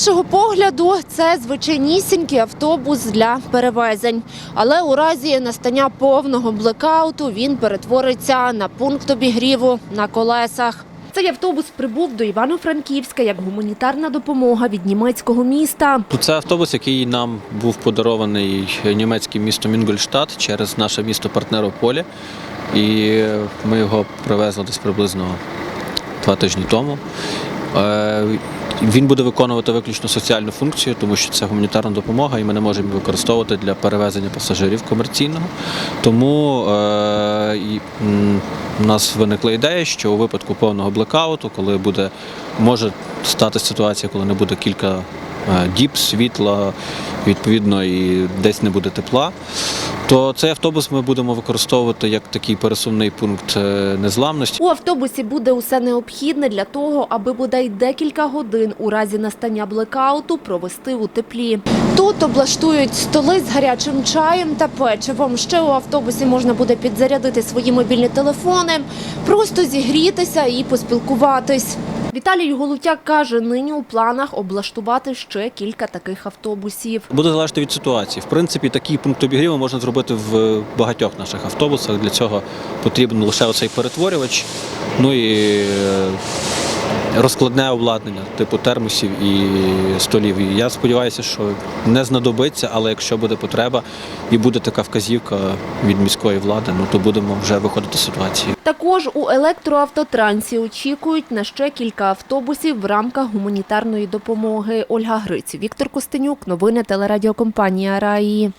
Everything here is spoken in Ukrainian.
першого погляду це звичайнісінький автобус для перевезень. Але у разі настання повного блекауту він перетвориться на пункт обігріву на колесах. Цей автобус прибув до Івано-Франківська як гуманітарна допомога від німецького міста. Це автобус, який нам був подарований німецьким містом Інгольштадт через наше місто партнер Полі. І ми його привезли десь приблизно два тижні тому. Він буде виконувати виключно соціальну функцію, тому що це гуманітарна допомога, і ми не можемо використовувати для перевезення пасажирів комерційного. Тому е, і, м, у нас виникла ідея, що у випадку повного блекауту, коли буде може статися ситуація, коли не буде кілька е, діб, світла, відповідно, і десь не буде тепла. То цей автобус ми будемо використовувати як такий пересувний пункт е, незламності. У автобусі буде усе необхідне для того, аби бодай декілька годин у разі настання блекауту провести у теплі. Тут облаштують столи з гарячим чаєм та печивом. Ще у автобусі можна буде підзарядити свої мобільні телефони, просто зігрітися і поспілкуватись. Віталій Голутяк каже, нині у планах облаштувати ще кілька таких автобусів. Буде залежати від ситуації. В принципі, такий пункт обігріву можна зробити в багатьох наших автобусах. Для цього потрібен лише оцей перетворювач, ну і е, розкладне обладнання, типу термосів і столів. І я сподіваюся, що не знадобиться, але якщо буде потреба і буде така вказівка від міської влади, ну то будемо вже виходити з ситуації. Також у електроавтотрансі очікують на ще кілька автобусів в рамках гуманітарної допомоги. Ольга Гриць, Віктор Костенюк, новини телерадіокомпанія Раї.